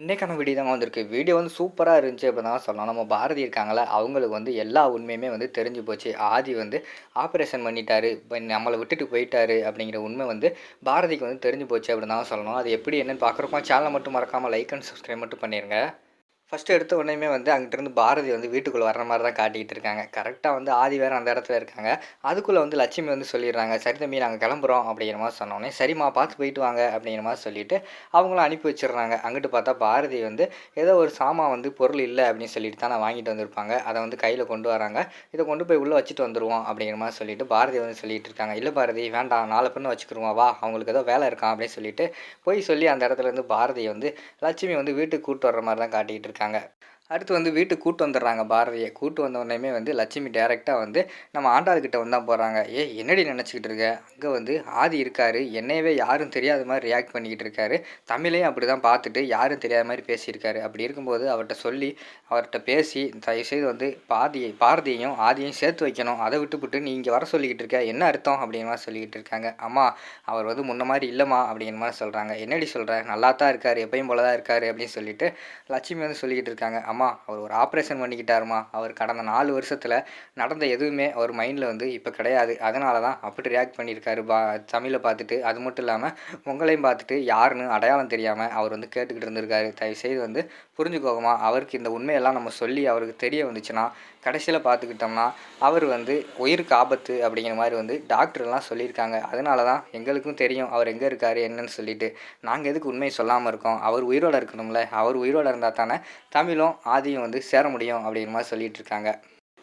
இன்றைக்கான வீடியோ தாங்க வந்திருக்கு. வீடியோ வந்து சூப்பராக இருந்துச்சு அப்படி தான் சொல்லலாம். நம்ம பாரதி இருக்காங்களே அவங்களுக்கு வந்து எல்லா உண்மையுமே வந்து தெரிஞ்சு போச்சு. ஆதி வந்து ஆப்ரேஷன் பண்ணிட்டாரு. இப்போ நம்மளை விட்டுட்டு போயிட்டாரு அப்படிங்கிற உண்மை வந்து பாரதிக்கு வந்து தெரிஞ்சு போச்சு அப்படி தான் சொல்லணும். அது எப்படி என்னென்னு பார்க்குறப்போ சேனலை மட்டும் மறக்காமல் லைக் அண்ட் சப்ஸ்கிரைப் மட்டும் பண்ணிருங்க. ஃபஸ்ட்டு எடுத்த உடனே வந்து அங்கிட்டிருந்து பாரதி வந்து வீட்டுக்குள்ளே வர்ற மாதிரி தான் காட்டிக்கிட்டு இருக்காங்க. கரெக்டாக வந்து ஆதி வேறு அந்த இடத்துல இருக்காங்க. அதுக்குள்ளே வந்து லட்சுமி வந்து சொல்லிடுறாங்க, "சரி தம்பி நாங்கள் கிளம்புறோம்" அப்படிங்கிற மாதிரி சொன்னோன்னே "சரிம்மா பார்த்து போயிட்டு வாங்க" அப்படிங்கிற மாதிரி சொல்லிட்டு அவங்களும் அனுப்பி வச்சிடுறாங்க. அங்கிட்டு பார்த்தா பாரதி வந்து ஏதோ ஒரு சாமான் வந்து பொருள் இல்லை அப்படின்னு சொல்லிட்டு தான் நான் வாங்கிட்டு வந்திருப்பாங்க. அதை வந்து கையில் கொண்டு வராங்க. இதை கொண்டு போய் உள்ளே வச்சுட்டு வந்துடுவோம் அப்படிங்கிற மாதிரி சொல்லிட்டு பாரதி வந்து சொல்லிட்டு இருக்காங்க. "இல்லை பாரதி வேண்டாம் நாலு பெண்ணு வச்சுக்கிருவோம் வா அவங்களுக்கு ஏதோ வேலை இருக்கான்" அப்படின்னு சொல்லிட்டு போய் சொல்லி அந்த இடத்துல இருந்து பாரதியை வந்து லட்சுமி வந்து வீட்டுக்கு கூப்பிட்டு வர்ற மாதிரி தான் காட்டிக்கிட்டு இருக்காங்க. இருக்காங்க. அடுத்து வந்து வீட்டுக்கு கூட்டு வந்துடுறாங்க பாரதியை. கூட்டு வந்த வந்து லட்சுமி டேரெக்டாக வந்து நம்ம ஆண்டாள்கிட்ட வந்து தான் போகிறாங்க. ஏ என்னடி நினச்சிக்கிட்டு இருக்க? அங்கே வந்து ஆதி இருக்காரு. என்னையவே யாரும் தெரியாத மாதிரி ரியாக்ட் பண்ணிக்கிட்டு இருக்காரு. தமிழையும் அப்படி தான் பார்த்துட்டு யாரும் தெரியாத மாதிரி பேசியிருக்காரு. அப்படி இருக்கும்போது அவர்கிட்ட சொல்லி அவர்கிட்ட பேசி தயவுசெய்து வந்து பாதியை பாரதியையும் ஆதியையும் சேர்த்து வைக்கணும். அதை விட்டுப்புட்டு நீ இங்கே வர சொல்லிக்கிட்டு இருக்க. என்ன அர்த்தம்?" அப்படிங்கிற மாதிரி சொல்லிக்கிட்டு இருக்காங்க. "அம்மா அவர் வந்து முன்ன மாதிரி இல்லைம்மா" அப்படிங்கிற மாதிரி சொல்கிறாங்க. "என்னடி சொல்கிறேன் நல்லா தான் இருக்கார் எப்பயும் போல தான் இருக்கார் அப்படின்னு சொல்லிட்டு லட்சுமி வந்து சொல்லிக்கிட்டு இருக்காங்க. "அம்மா அவர் ஒரு ஆப்ரேஷன் பண்ணிக்கிட்டாருமா. அவர் கடந்த நாலு வருஷத்தில் நடந்த எதுவுமே அவர் மைண்டில் வந்து இப்போ கிடையாது. அதனால தான் அப்படி ரியாக்ட் பண்ணியிருக்காரு பா தமிழை பார்த்துட்டு. அது மட்டும் இல்லாமல் உங்களையும் பார்த்துட்டு யாருன்னு அடையாளம் தெரியாமல் அவர் வந்து கேட்டுக்கிட்டு இருந்திருக்காரு. தயவுசெய்து வந்து புரிஞ்சுக்கோங்கம்மா. அவருக்கு இந்த உண்மையெல்லாம் நம்ம சொல்லி அவருக்கு தெரிய வந்துச்சுன்னா கடைசியில் பார்த்துக்கிட்டோம்னா அவர் வந்து உயிருக்கு ஆபத்து அப்படிங்கிற மாதிரி வந்து டாக்டர்லாம் சொல்லியிருக்காங்க. அதனால தான் எங்களுக்கும் தெரியும் அவர் எங்கே இருக்கார் என்னன்னு சொல்லிட்டு. நாங்கள் எதுக்கு உண்மையை சொல்லாமல் இருக்கோம்? அவர் உயிரோட இருக்கணும்ல. அவர் உயிரோட இருந்தால் தானே தமிழும் ஆதியும் வந்து சேர முடியும் அப்படிங்கிற மாதிரி சொல்லிட்டு இருக்காங்க.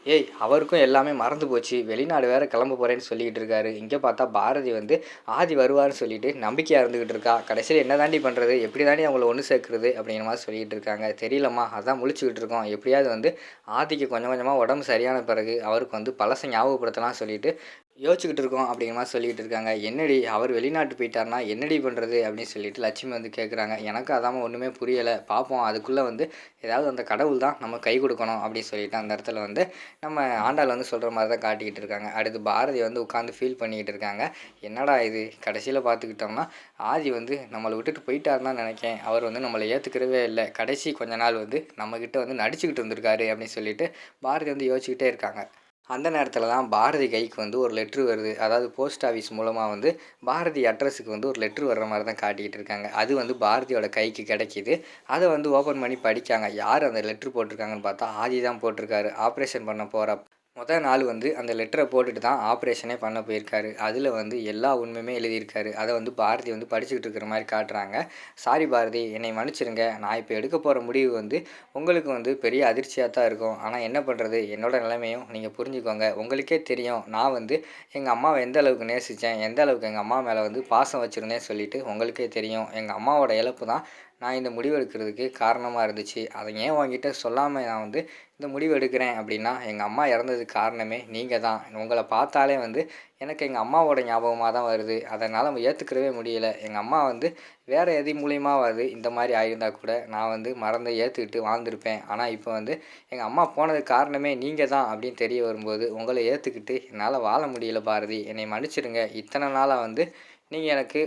"ஏய் அவருக்கும் எல்லாமே மறந்து போச்சு. வெளிநாடு வேறு கிளம்ப போகிறேன்னு சொல்லிக்கிட்டு இருக்காரு." இங்கே பார்த்தா பாரதி வந்து ஆதி வருவார்னு சொல்லிட்டு நம்பிக்கையாக இருந்துக்கிட்டு இருக்கா. கடைசியில் என்ன தாண்டி பண்ணுறது? எப்படி தாண்டி அவங்கள ஒன்று சேர்க்குறது? அப்படிங்கிற மாதிரி சொல்லிகிட்டு இருக்காங்க. "தெரியலம்மா அதான் முழிச்சுக்கிட்டு இருக்கோம். எப்படியாவது வந்து ஆதிக்கு கொஞ்சம் கொஞ்சமாக உடம்பு சரியான பிறகு அவருக்கு வந்து பழசை ஞாபகப்படுத்தலாம் சொல்லிட்டு யோசிச்சுக்கிட்டு இருக்கோம்" அப்படிங்கிற மாதிரி சொல்லிக்கிட்டு இருக்காங்க. "என்னடி அவர் வெளிநாட்டு போயிட்டார்னா என்னடி பண்ணுறது?" அப்படின்னு சொல்லிட்டு லட்சுமி வந்து கேட்குறாங்க. எனக்கு அதாம்மா ஒன்றுமே புரியலை. பார்ப்போம் அதுக்குள்ளே வந்து ஏதாவது அந்த கடவுள் தான் நம்ம கை கொடுக்கணும்" அப்படின்னு சொல்லிட்டு அந்த இடத்துல வந்து நம்ம ஆண்டாள் வந்து சொல்கிற மாதிரி தான் காட்டிக்கிட்டு இருக்காங்க. அடுத்து பாரதி வந்து உட்காந்து ஃபீல் பண்ணிக்கிட்டு இருக்காங்க. "என்னடா இது கடைசியில் பார்த்துக்கிட்டோம்னா ஆதி வந்து நம்மளை விட்டுட்டு போயிட்டாருன்னு தான் நினைக்கேன். அவர் வந்து நம்மளை ஏற்றுக்கிறவே இல்லை. கடைசி கொஞ்ச நாள் வந்து நம்மக்கிட்ட வந்து நடிச்சுக்கிட்டு இருந்திருக்காரு" அப்படின்னு சொல்லிட்டு பாரதி வந்து யோசிச்சுக்கிட்டே இருக்காங்க. அந்த நேரத்தில் தான் பாரதி கைக்கு வந்து ஒரு லெட்ரு வருது. அதாவது போஸ்ட் ஆஃபீஸ் மூலமாக வந்து பாரதி அட்ரஸுக்கு வந்து ஒரு லெட்ரு வர்ற மாதிரி தான் காட்டிக்கிட்டு இருக்காங்க. அது வந்து பாரதியோட கைக்கு கிடைக்கிது. அதை வந்து ஓப்பன் பண்ணி படிக்காங்க. யார் அந்த லெட்ரு போட்டிருக்காங்கன்னு பார்த்தா ஆதி தான் போட்டிருக்காரு. ஆப்ரேஷன் பண்ண போகிற மொதல் நாள் வந்து அந்த லெட்டரை போட்டுட்டு தான் ஆப்ரேஷனே பண்ண போயிருக்காரு. அதில் வந்து எல்லா உண்மையுமே எழுதியிருக்காரு. அதை வந்து பாரதி வந்து படிச்சுக்கிட்டு இருக்கிற மாதிரி காட்டுறாங்க. "சாரி பாரதி என்னை மன்னிச்சிடுங்க. நான் இப்போ எடுக்க போகிற முடிவு வந்து உங்களுக்கு வந்து பெரிய அதிர்ச்சியாக தான் இருக்கும். ஆனால் என்ன பண்ணுறது? என்னோடய நிலைமையும் நீங்கள் புரிஞ்சுக்கோங்க. உங்களுக்கே தெரியும் நான் வந்து எங்கள் அம்மாவை எந்த அளவுக்கு நேசித்தேன். எந்த அளவுக்கு எங்கள் அம்மா மேலே வந்து பாசம் வச்சுருந்தேன் சொல்லிட்டு உங்களுக்கே தெரியும். எங்கள் அம்மாவோட இழப்பு தான் நான் இந்த முடிவு எடுக்கிறதுக்கு காரணமாக இருந்துச்சு. அதை ஏன் உங்ககிட்ட சொல்லாமல் நான் வந்து இந்த முடிவு எடுக்கிறேன் அப்படின்னா, எங்கள் அம்மா இறந்ததுக்கு காரணமே நீங்கள் தான். உங்களை பார்த்தாலே வந்து எனக்கு எங்கள் அம்மாவோட ஞாபகமாக தான் வருது. அதனால் நம்ம ஏற்றுக்கிறவே முடியல. எங்கள் அம்மா வந்து வேறு எது மூலியமாவது இந்த மாதிரி ஆகியிருந்தா கூட நான் வந்து மறந்து ஏற்றுக்கிட்டு வாழ்ந்திருப்பேன். ஆனால் இப்போ வந்து எங்கள் அம்மா போனதுக்கு காரணமே நீங்கள் தான் அப்படின்னு தெரிய வரும்போது உங்களை ஏற்றுக்கிட்டு என்னால் வாழ முடியல பாரதி. என்னை மன்னிச்சிடுங்க. இத்தனை நாளாக வந்து நீங்கள் எனக்கு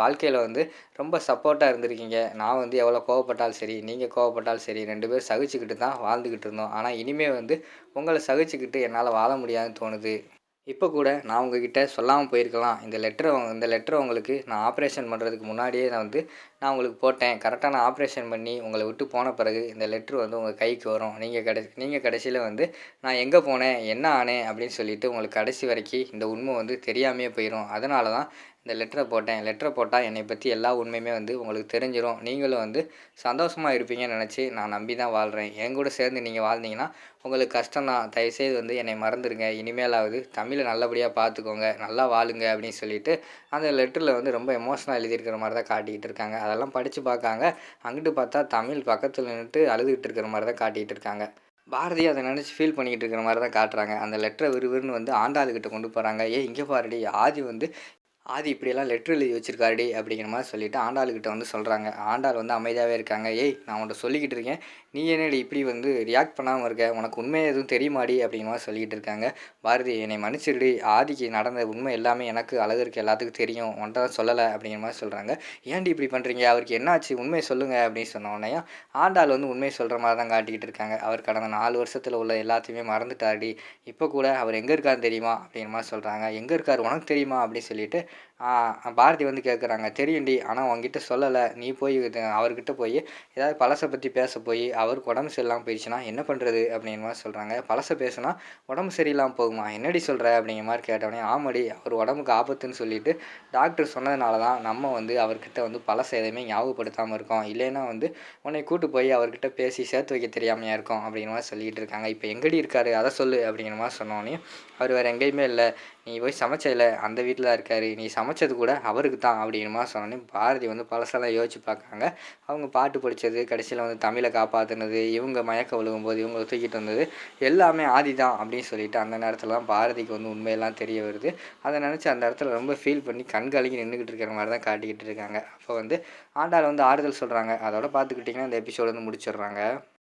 வாழ்க்கையில் வந்து ரொம்ப சப்போர்ட்டாக இருந்திருக்கீங்க. நான் வந்து எவ்வளோ கோவப்பட்டாலும் சரி, நீங்கள் கோவப்பட்டாலும் சரி ரெண்டு பேரும் சகிச்சுக்கிட்டு தான் வாழ்ந்துக்கிட்டு இருந்தோம். ஆனால் இனிமேல் வந்து உங்களை சகிச்சுக்கிட்டு என்னால் வாழ முடியாதுன்னு தோணுது. இப்போ கூட நான் உங்ககிட்ட சொல்லாமல் போயிருக்கலாம். இந்த லெட்டரை இந்த லெட்டரை உங்களுக்கு நான் ஆப்ரேஷன் பண்ணுறதுக்கு முன்னாடியே நான் வந்து நான் உங்களுக்கு போட்டேன். கரெக்டாக நான் ஆப்ரேஷன் பண்ணி உங்களை விட்டு போன பிறகு இந்த லெட்ரு வந்து உங்கள் கைக்கு வரும். நீங்கள் கடை நீங்கள் கடைசியில் வந்து நான் எங்கே போனேன்? என்ன ஆனேன்? அப்படின்னு சொல்லிட்டு உங்களுக்கு கடைசி வரைக்கும் இந்த உண்மை வந்து தெரியாமையே போயிடும் அதனால தான் இந்த லெட்டரை போட்டேன். லெட்டரை போட்டால் என்னை பற்றி எல்லா உண்மையுமே வந்து உங்களுக்கு தெரிஞ்சிடும் நீங்களும் வந்து சந்தோஷமாக இருப்பீங்கன்னு நினச்சி நான் நம்பி தான் வாழ்கிறேன். என் கூட சேர்ந்து நீங்கள் வாழ்ந்தீங்கன்னா உங்களுக்கு கஷ்டம் தான். தயவுசெய்து வந்து என்னை மறந்துடுங்க. இனிமேலாவது தமிழை நல்லபடியாக பார்த்துக்கோங்க. நல்லா வாழுங்க அப்படின்னு சொல்லிட்டு அந்த லெட்டரில் வந்து ரொம்ப எமோஷனாக எழுதியிருக்கிற மாதிரி தான் காட்டிக்கிட்டு இருக்காங்க. அதெல்லாம் படித்து பார்க்காங்க. அங்கிட்டு பார்த்தா தமிழ் பக்கத்தில் நின்றுட்டு அழுதுகிட்டு இருக்கிற மாதிரி தான் காட்டிக்கிட்டு இருக்காங்க. பாரதி அதை நினச்சி ஃபீல் பண்ணிக்கிட்டு இருக்கிற மாதிரி தான் காட்டுறாங்க. அந்த லெட்டரை விறுவிறுன்னு வந்து ஆண்டாளுக்கிட்ட கொண்டு போகிறாங்க. ஏ இங்கே பாருடி ஆதி வந்து ஆதி இப்படியெல்லாம் லெட்ரு எழுதி வச்சிருக்காருடி அப்படிங்கிற மாதிரி சொல்லிவிட்டு ஆண்டாளுக்கிட்ட வந்து சொல்கிறாங்க ஆண்டாள் வந்து அமைதியாகவே இருக்காங்க. ஏய் நான் உன்ட்ட சொல்லிக்கிட்டு இருக்கேன். நீ என்னடி இப்படி வந்து ரியாக்ட் பண்ணாமல் இருக்க? உனக்கு உண்மை எதுவும் தெரியுமாடி அப்படிங்கிற மாதிரி சொல்லிக்கிட்டு இருக்காங்க. பாரதி என்னை மன்னிச்சிருடி ஆதிக்கு நடந்த உண்மை எல்லாமே எனக்கு அழகருக்கு எல்லாத்துக்கும் தெரியும். உன்ட்ட தான் சொல்லலை அப்படிங்கிற மாதிரி சொல்கிறாங்க ஏன்டி இப்படி பண்ணுறீங்க அவருக்கு என்னாச்சு? உண்மையை சொல்லுங்கள் அப்படின்னு சொன்ன உடனே ஆண்டாள் வந்து உண்மையை சொல்கிற மாதிரி தான் காட்டிக்கிட்டு இருக்காங்க. அவர் கடந்த நாலு வருஷத்தில் உள்ள எல்லாத்தையுமே மறந்துட்டாருடி. இப்போ கூட அவர் எங்கே இருக்கார் தெரியுமா அப்படிங்கிற மாதிரி சொல்கிறாங்க எங்கே இருக்கார்? உனக்கு தெரியுமா அப்படின்னு சொல்லிட்டு பாரதி வந்து கேட்குறாங்க தெரியும்டி ஆனால் உங்ககிட்ட சொல்லலை. நீ போய் அவர்கிட்ட போய் ஏதாவது பழசை பற்றி பேச போய் அவருக்கு உடம்பு சரியில்லாமல் போயிடுச்சுன்னா என்ன பண்ணுறது அப்படிங்கிற மாதிரி சொல்கிறாங்க பழசை பேசுனா உடம்பு சரியில்லாமல் போகுமா? என்னடி சொல்கிற அப்படிங்கிற மாதிரி கேட்டவொடனே ஆமாடி அவர் உடம்புக்கு ஆபத்துன்னு சொல்லிட்டு டாக்டர் சொன்னதுனால தான் நம்ம வந்து அவர்கிட்ட வந்து பழசை எதையுமே ஞாபகப்படுத்தாமல் இருக்கோம். இல்லைன்னா வந்து உன்னை கூட்டு போய் அவர்கிட்ட பேசி சேர்த்து வைக்க தெரியாமையாக இருக்கும் அப்படிங்கிற மாதிரி சொல்லிக்கிட்டு இருக்காங்க. இப்போ எங்கடி இருக்காரு? அதை சொல்லு அப்படிங்கிற மாதிரி சொன்னோடனே அவர் வேறு எங்கேயுமே இல்லை. நீ போய் சமைச்சல அந்த வீட்டில் தான் இருக்கார். நீ சமைச்சது கூட அவருக்கு தான் அப்படின்மா சொன்னோன்னே பாரதி வந்து பழசெல்லாம் யோசிச்சு பார்க்குறாங்க அவங்க பாட்டு படித்தது கடைசியில் வந்து தமிழை காப்பாற்றுனது இவங்க மயக்க விழுகும்போது இவங்க தூக்கிட்டு வந்தது எல்லாமே ஆதி தான் அப்படின்னு சொல்லிட்டு அந்த நேரத்தில் தான் பாரதிக்கு வந்து உண்மையெல்லாம் தெரிய வருது. அதை நினச்சி அந்த இடத்துல ரொம்ப ஃபீல் பண்ணி கண்காலிக்கு நின்றுக்கிட்டு இருக்கிற மாதிரி தான் காட்டிக்கிட்டு இருக்காங்க. அப்போ வந்து ஆண்டாள் வந்து ஆறுதல் சொல்கிறாங்க அதோட பார்த்துக்கிட்டிங்கன்னா இந்த எபிசோடு வந்து முடிச்சிடுறாங்க.